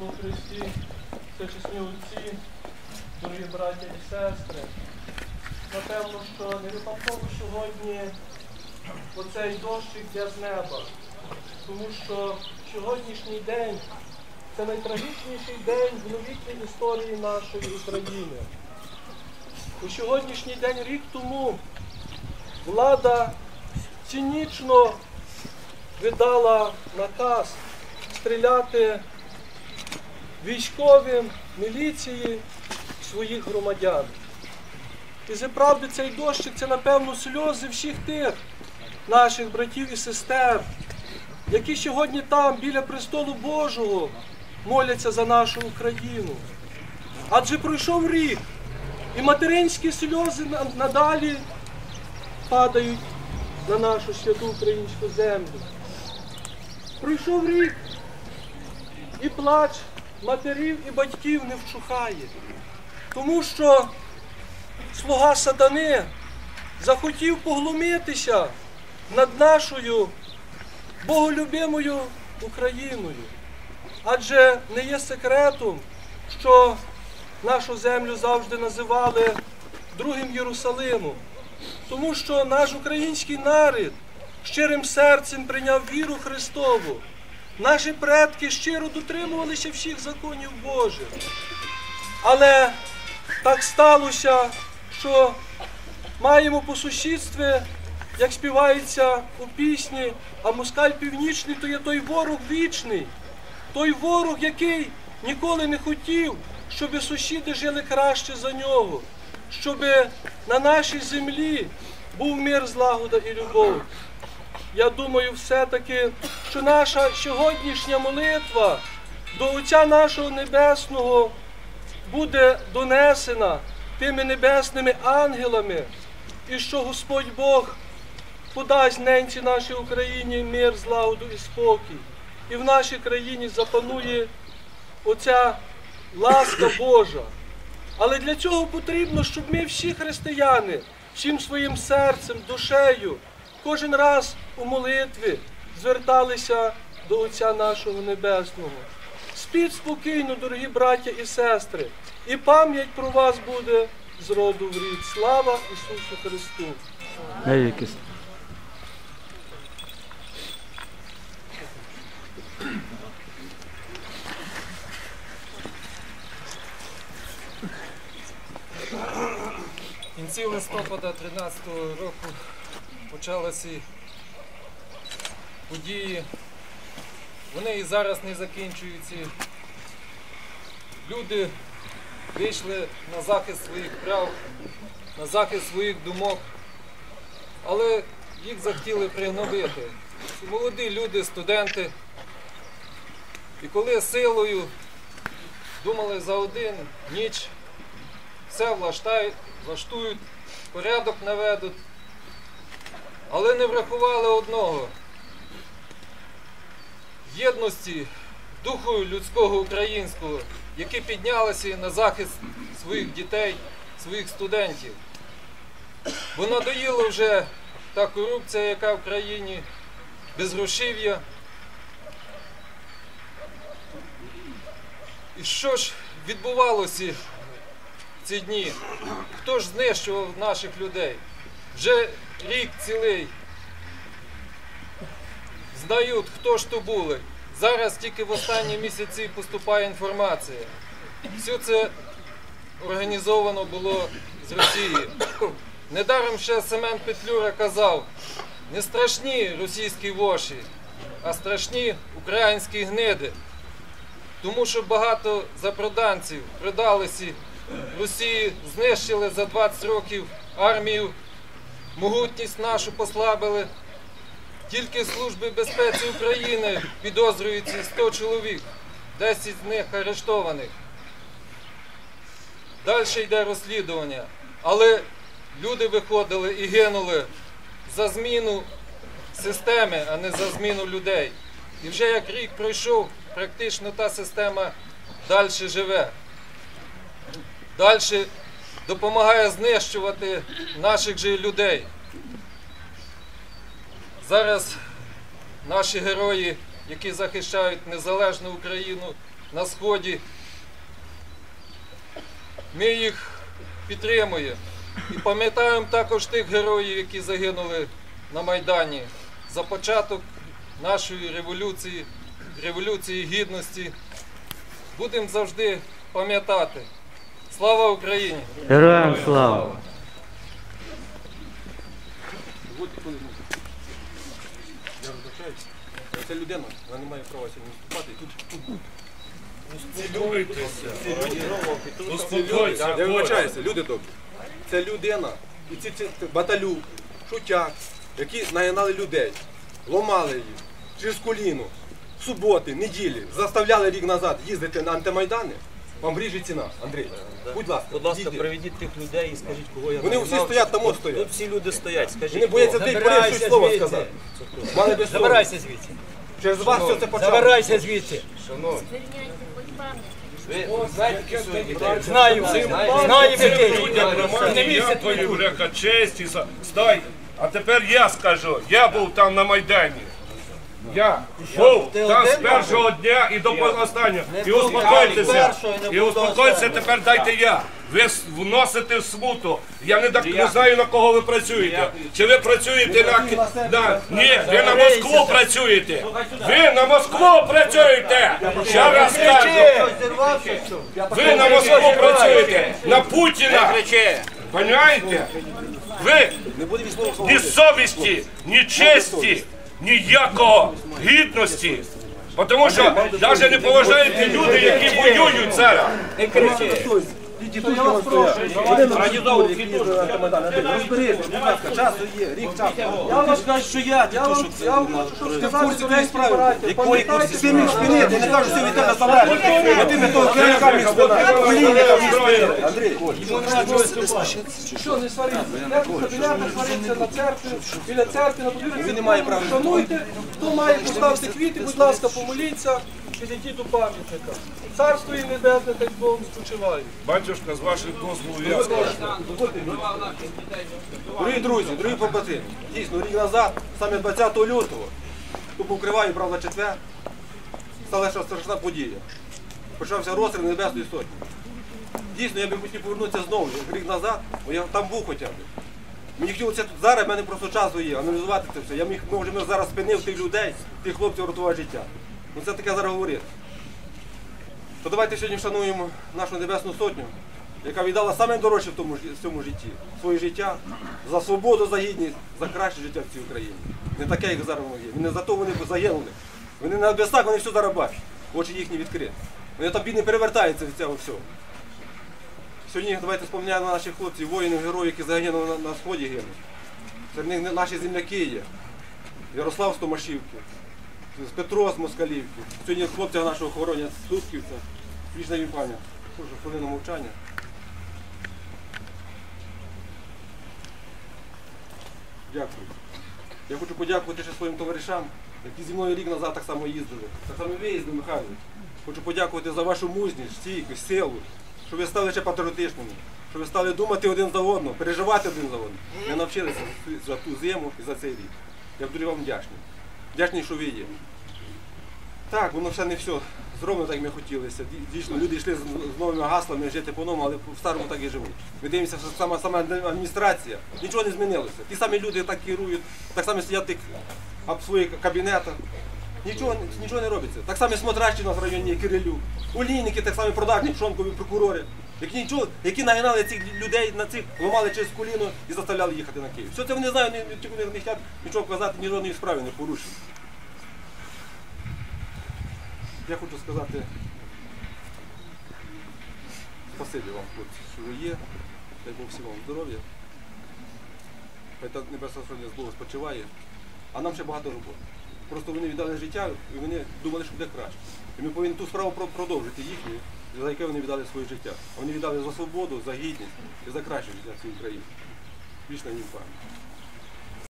у Христі, всечесні отці, дорогі браття і сестри. Напевно, що не випадково сьогодні оцей дощик йде з неба, тому що сьогоднішній день це найтрагічніший день в новітній історії нашої України. У сьогоднішній день рік тому влада цинічно видала наказ стріляти військовим міліції своїх громадян. І заправді цей дощик це, напевно, сльози всіх тих наших братів і сестер, які сьогодні там, біля престолу Божого, моляться за нашу Україну. Адже пройшов рік, і материнські сльози надалі падають на нашу святу українську землю. Пройшов рік, і плач матерів і батьків не вчухає, тому що слуга сатани захотів поглумитися над нашою боголюбимою Україною. Адже не є секретом, що нашу землю завжди називали Другим Єрусалимом, тому що наш український народ щирим серцем прийняв віру Христову. Наші предки щиро дотримувалися всіх законів Божих. Але так сталося, що маємо по сусідстві, як співається у пісні, а москаль північний то є той ворог вічний, той ворог, який ніколи не хотів, щоб сусіди жили краще за нього, щоб на нашій землі був мир, злагода і любов. Я думаю, все-таки, що наша сьогоднішня молитва до Отця нашого Небесного буде донесена тими небесними ангелами, і що Господь Бог подасть ненці нашій Україні мир, злагоду і спокій. І в нашій країні запанує оця ласка Божа. Але для цього потрібно, щоб ми всі християни всім своїм серцем, душею, кожен раз у молитві зверталися до Отця нашого Небесного. Спіть спокійно, дорогі браття і сестри, і пам'ять про вас буде з роду в рід. Слава Ісусу Христу! Є. В кінці листопада 13 року почалися події. Вони і зараз не закінчуються. Люди вийшли на захист своїх прав, на захист своїх думок, але їх захотіли пригнобити. Молоді люди, студенти. І коли силою думали за один ніч все влаштують, порядок наведуть, але не врахували одного єдності духу людського українського, які піднялися на захист своїх дітей, своїх студентів. Бо надоїла вже та корупція, яка в країні, безгрошів'я. І що ж відбувалося в ці дні. Хто ж знищував наших людей? Вже рік цілий. Знають, хто ж то були. Зараз тільки в останні місяці поступає інформація. Все це організовано було з Росії. Недаром ще Семен Петлюра казав, не страшні російські воші, а страшні українські гниди. Тому що багато запроданців продалися Росії, знищили за 20 років армію, могутність нашу послабили. Тільки в Службі безпеки України підозрюється 100 чоловік, 10 з них арештованих. Далі йде розслідування. Але люди виходили і гинули за зміну системи, а не за зміну людей. І вже як рік пройшов, практично та система далі живе. Далі допомагає знищувати наших же людей. Зараз наші герої, які захищають незалежну Україну, на сході. Ми їх підтримуємо і пам'ятаємо також тих героїв, які загинули на Майдані за початок нашої революції, революції гідності. Будемо завжди пам'ятати. Слава Україні! Героям слава! Я. Це людина, вона не має права сьогодні виступати. І тут Успокойся, я вибачаюся, люди добрі. Це людина. І ці, ці баталюк, шутяк, які нагинали людей, ломали їх через коліно, суботи, неділі, заставляли рік назад їздити на антимайдани. Вам ріже ціна, Андрій. Будь ласка, Будь ласка, їдьте. приведіть тих людей і скажіть, кого я Вони всі стоять там, от Тут всі люди стоять, скажіть. Вони бояться тих щось слово сказати. Мали. Забирайся звідси. Через вас все це почалося. Забирайся звідси. Знаю, знаю, який. Не місце тут. бляха честі. за- Стай. А тепер я скажу, я був там на Майдані. Я був там з першого дня і до останнього. І успокойтеся. І успокойтеся, тепер дайте я. Ви вносите в смуту. Я не, так, не знаю на кого ви працюєте. Чи ви працюєте на, на ні, ви на Москву працюєте. Ви на Москву працюєте. Ще раз кажу. Ви на Москву працюєте, на Путіна. Понимаєте? Ви ні совісті, ні честі, ніякого гідності. Тому що навіть не поважаєте люди, які воюють зараз. Я прошу, організовували, які їздили на. Розберіться, будь ласка, часу є, рік часу. Я вам скажу, що я, я вам, я вам хочу що ви справи. Якої курсі? Міг спинити, я не кажу, що від тебе забрати. А ти не того керівника міг спинити. Олійника міг спинити. Андрій, що, не сваріться? Не в кабінетах сваріться, на церкві, біля церкви, на подвір'ї. Він не має права. Шануйте, хто має поставити квіти, будь ласка, помоліться, підійдіть до пам'ятника. Царство і небесне, так Богом спочиває. Батюшка, з ваших дозволу я скажу. Дорогі друзі, дорогі побратими, дійсно, рік назад, саме 20 лютого, тут покриваю, правда, четвер, сталася страшна подія. Почався розстріл Небесної Сотні. Дійсно, я би хотів повернутися знову, як рік назад, бо я там був хоча б. Мені хотілося тут зараз, в мене просто часу є, аналізувати це все. Я міг, може, зараз спинив тих людей, тих хлопців рятувати життя. Ну це таке зараз говорити. То давайте сьогодні вшануємо нашу Небесну Сотню, яка віддала саме дорожче в тому в цьому житті, своє життя за свободу, за гідність, за краще життя в цій Україні. Не таке, як зараз воно є. Не за то вони загинули. Вони на небесах, вони все зараз бачать. Очі їхні відкриті. Вони там бідні перевертаються від цього всього. Сьогодні давайте споминаємо наших хлопців, воїнів, героїв, які загинули на, на сході гинуть. Серед них наші земляки є. Ярослав з Томашівки, Петро з Москалівки. Сьогодні хлопця нашого охоронять з Тутківця. Вічна їм пам'ять. Прошу хвилину мовчання. Дякую. Я хочу подякувати ще своїм товаришам, які зі мною рік назад так само їздили. Так само ви їздили, Михайлович. Хочу подякувати за вашу мужність, стійкість, силу, що ви стали ще патріотичними, що ви стали думати один за одного, переживати один за одного. Ви навчилися за ту зиму і за цей рік. Я дуже вам вдячний. Вдячний, що ви є. Так, воно все не все зроблено так, як ми хотілося. Дійсно, люди йшли з, новими гаслами жити по-новому, але в старому так і живуть. Ми дивимося, що сама, сама адміністрація, нічого не змінилося. Ті самі люди так керують, так само сидять в своїх кабінетах. Нічого, нічого не робиться. Так само смотращі у нас в районі Кирилюк. Олійники, так само продажні пшонкові прокурори, які нічого, які нагинали цих людей на цих, ламали через коліно і заставляли їхати на Київ. Все це вони знають, вони не хочуть нічого казати, ні жодної справи не порушені. Я хочу сказати спасибі вам, хлопці, що ви є. Дай Бог всім вам здоров'я. Хай та небесна сьогодні з Богом спочиває. А нам ще багато роботи. Просто вони віддали життя і вони думали, що буде краще. І ми повинні ту справу продовжити їхню, за яке вони віддали своє життя. Вони віддали за свободу, за гідність і за краще життя цієї країни. Вічна їм пам'ять.